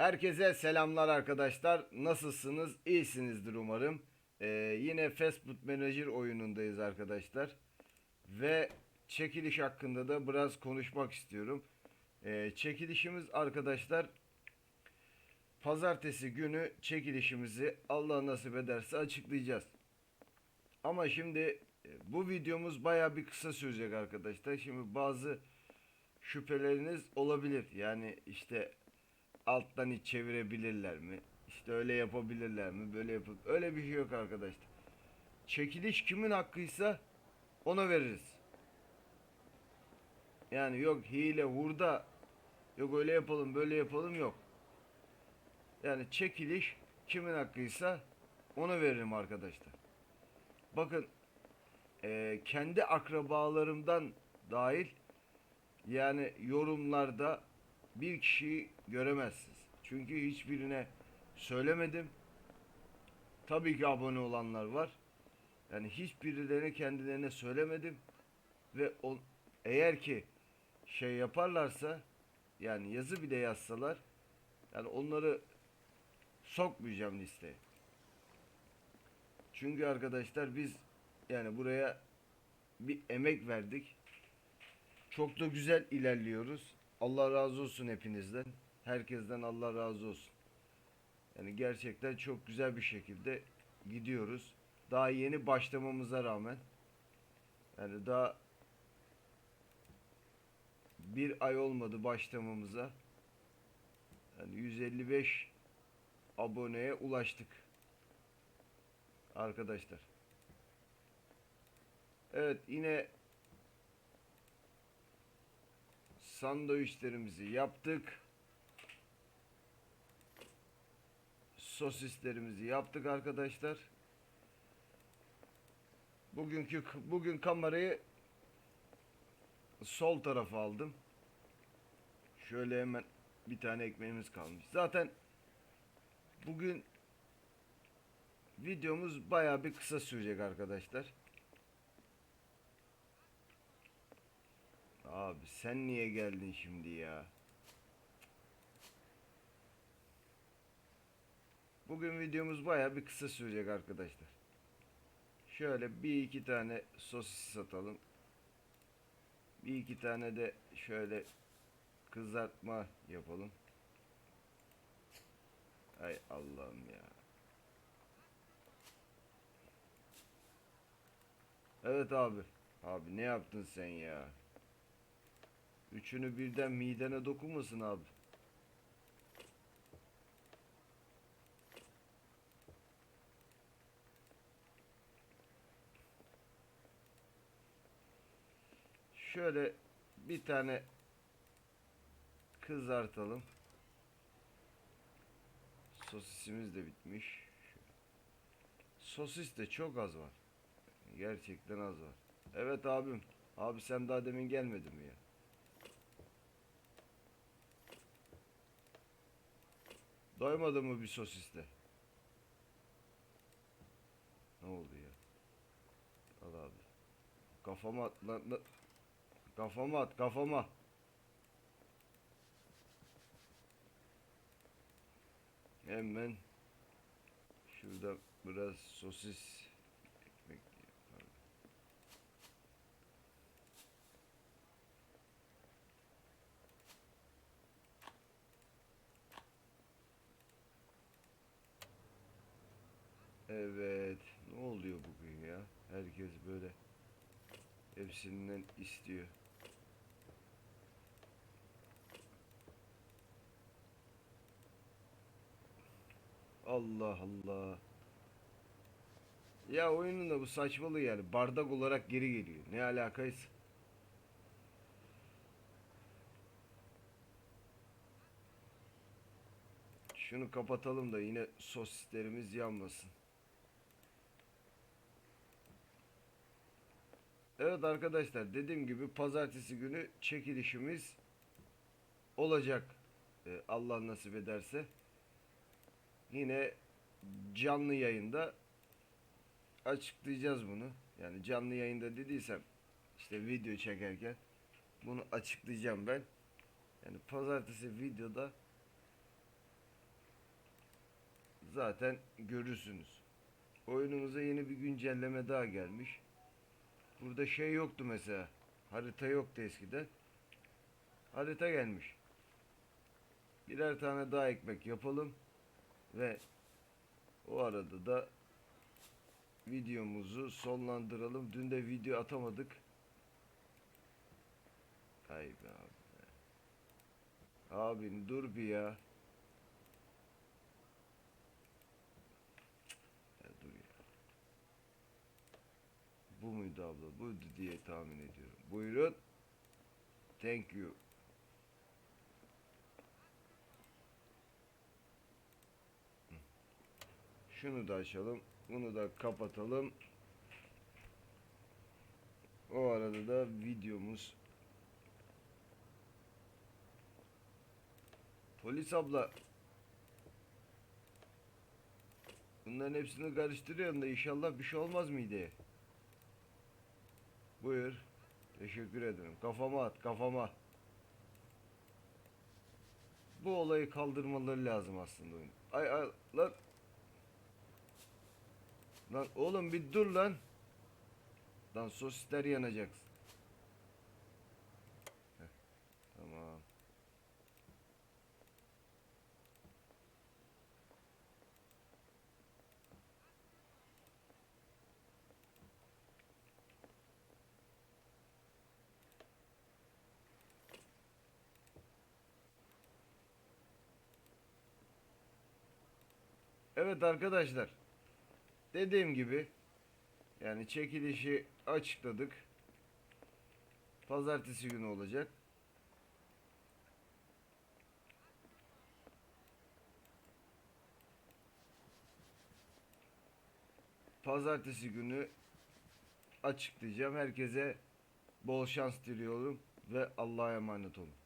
Herkese selamlar arkadaşlar. Nasılsınız? İyisinizdir umarım. Ee, yine Fast Food Manager oyunundayız arkadaşlar. Ve çekiliş hakkında da biraz konuşmak istiyorum. Ee, çekilişimiz arkadaşlar pazartesi günü çekilişimizi Allah nasip ederse açıklayacağız. Ama şimdi e, bu videomuz baya bir kısa sürecek arkadaşlar. Şimdi bazı şüpheleriniz olabilir. Yani işte alttan iç çevirebilirler mi? İşte öyle yapabilirler mi? Böyle yapıp öyle bir şey yok arkadaşlar. Çekiliş kimin hakkıysa ona veririz. Yani yok hile, hurda, yok öyle yapalım, böyle yapalım yok. Yani çekiliş kimin hakkıysa ona veririm arkadaşlar. Bakın eee, kendi akrabalarımdan dahil yani yorumlarda bir kişiyi göremezsiniz. Çünkü hiçbirine söylemedim. Tabii ki abone olanlar var. Yani hiçbirilerine kendilerine söylemedim. Ve on, eğer ki şey yaparlarsa yani yazı bile yazsalar yani onları sokmayacağım listeye. Çünkü arkadaşlar biz yani buraya bir emek verdik. Çok da güzel ilerliyoruz. Allah razı olsun hepinizden. Herkesten Allah razı olsun. Yani gerçekten çok güzel bir şekilde gidiyoruz. Daha yeni başlamamıza rağmen yani daha bir ay olmadı başlamamıza. Yani 155 aboneye ulaştık. Arkadaşlar. Evet yine sandviçlerimizi yaptık. Sosislerimizi yaptık arkadaşlar. Bugünkü bugün kamerayı sol tarafa aldım. Şöyle hemen bir tane ekmeğimiz kalmış. Zaten bugün videomuz baya bir kısa sürecek arkadaşlar. Abi sen niye geldin şimdi ya? Bugün videomuz baya bir kısa sürecek arkadaşlar. Şöyle bir iki tane sosis satalım. Bir iki tane de şöyle kızartma yapalım. Ay Allah'ım ya. Evet abi. Abi ne yaptın sen ya? Üçünü birden midene dokunmasın abi. Şöyle bir tane kızartalım. Sosisimiz de bitmiş. Sosis de çok az var. Gerçekten az var. Evet abim. Abi sen daha demin gelmedin mi ya? Doymadın mı bir sosiste? Ne oldu ya? Al abi. Kafama at lan, lan. Kafama at kafama. Hemen şurada biraz sosis ekmek yapalım. Evet. Ne oluyor bugün ya? Herkes böyle hepsinden istiyor. Allah Allah. Ya oyunun da bu saçmalığı yani bardak olarak geri geliyor. Ne alakaysa. Şunu kapatalım da yine sosislerimiz yanmasın. Evet arkadaşlar dediğim gibi pazartesi günü çekilişimiz olacak. Ee, Allah nasip ederse. Yine canlı yayında açıklayacağız bunu. Yani canlı yayında dediysem işte video çekerken bunu açıklayacağım ben. Yani pazartesi videoda zaten görürsünüz. Oyunumuza yeni bir güncelleme daha gelmiş. Burada şey yoktu mesela. Harita yoktu eskiden. Harita gelmiş. Birer tane daha ekmek yapalım. Ve o arada da videomuzu sonlandıralım. Dün de video atamadık. Ay be abi. Abim dur bir. Ya dur ya. Bu muydu abla? Buydu diye tahmin ediyorum. Buyurun. Thank you. Şunu da açalım. Bunu da kapatalım. O arada da videomuz Polis abla Bunların hepsini karıştırıyorum da inşallah bir şey olmaz mıydı? Buyur. Teşekkür ederim. Kafama at, kafama. Bu olayı kaldırmaları lazım aslında. Ay ay lan. Lan oğlum bir dur lan. Lan sosisler yanacak. Evet arkadaşlar. Dediğim gibi yani çekilişi açıkladık. Pazartesi günü olacak. Pazartesi günü açıklayacağım. Herkese bol şans diliyorum ve Allah'a emanet olun.